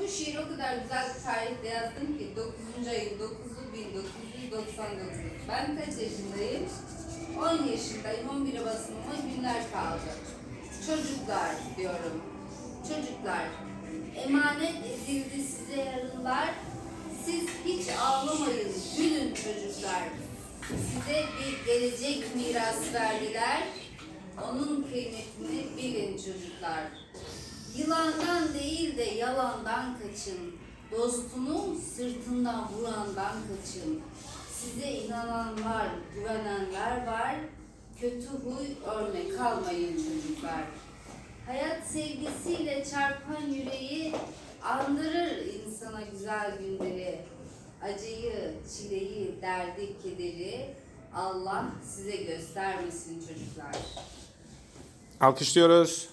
Bu şiir o kadar güzel bir tarihte yazdım ki 9. ayın 9'u 1999. Ben kaç yaşındayım? 10 yaşındayım. 11'e basmama günler kaldı. Çocuklar diyorum. Çocuklar. Emanet edildi size yarınlar. Siz hiç ağlamayın. Gülün çocuklar. Size bir gelecek miras verdiler. Onun kıymetini bilin çocuklar. Yılandan değil de yalandan kaçın. Dostunu sırtından vurandan kaçın. Size inananlar, güvenenler var. Kötü huy örnek kalmayın çocuklar. Hayat sevgisiyle çarpan yüreği andırır insana güzel günleri. Acıyı, çileyi, derdi, kederi Allah size göstermesin çocuklar. Alkışlıyoruz.